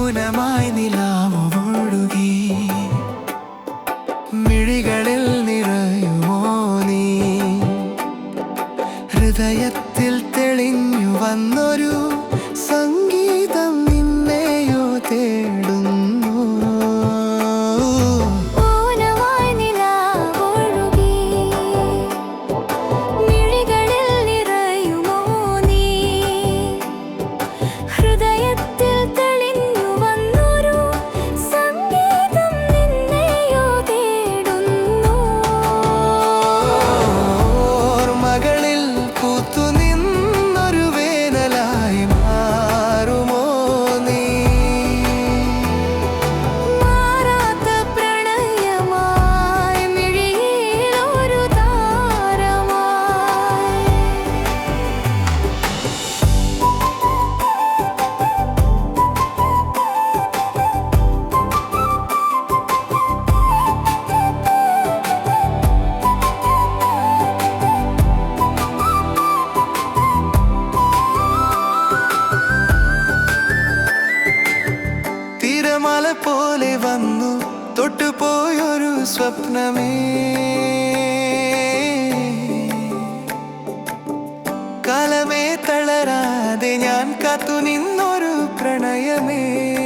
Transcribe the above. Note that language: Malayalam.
മൗനമായി നിലാവ് ഒഴുകി മിഴികളിൽ നിറയുമോ നീ? ഹൃദയത്തിൽ തെളിഞ്ഞു വന്നൊരു സംഗീതം തിരകളെ പോലെ വന്നു. തൊട്ടുപോയൊരു സ്വപ്നമേ. കാലമേ തളരാതെ ഞാൻ കാത്തു നിന്നൊരു പ്രണയമേ.